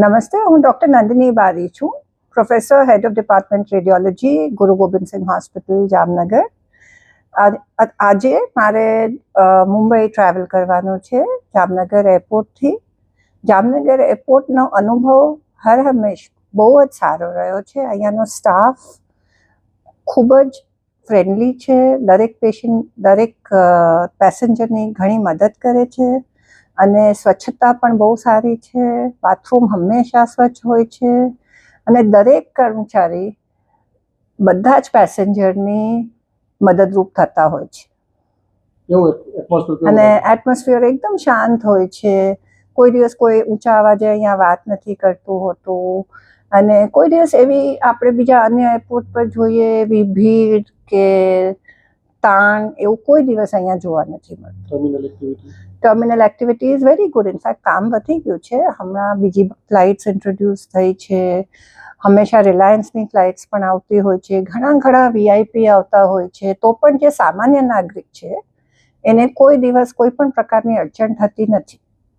નમસ્તે, હું ડૉક્ટર નંદિની બારી છું. Professor head of department radiology Guru Gobind Singh hospital Jamnagar. આજે મારે મુંબઈ ટ્રાવેલ કરવાનું છે, જામનગર એરપોર્ટથી જામનગર એરપોર્ટનો અનુભવ હર હંમેશ બહુ જ સારો રહ્યો છે. અહીંયાનો સ્ટાફ ખૂબ જ ફ્રેન્ડલી છે. દરેક પેશન્ટ દરેક પેસેન્જરની ઘણી મદદ કરે છે. અને સ્વચ્છતા પણ બહુ સારી છે. બાથરૂમ હંમેશા સ્વચ્છ હોય છે. અને દરેક કર્મચારી બધા જ પેસેન્જરની મદદરૂપ થતા હોય છે. અને એટમોસ્ફિયર એકદમ શાંત હોય છે. કોઈ દિવસ કોઈ ઊંચા અવાજે અહીંયા વાત નથી કરતું હોતું. અને કોઈ દિવસ એવી આપણે બીજા અન્ય એરપોર્ટ પર જોઈએ એવી ભીડ કે તાણ એવું કોઈ દિવસ અહીંયા જોવા નથી મળતું. Terminal activity is very good in fact કામ વધી ગયું છે. હમણાં બીજી ફ્લાઇટ્સ ઇન્ટ્રોડ્યુસ થઈ છે. હંમેશા રિલાયન્સની ફ્લાઇટ્સ પણ આવતી હોય છે. ઘણા ઘણા વીઆઈપી આવતા હોય છે. તો પણ જે સામાન્ય નાગરિક છે એને કોઈ દિવસ કોઈ પણ પ્રકારની અડચણ થતી નથી.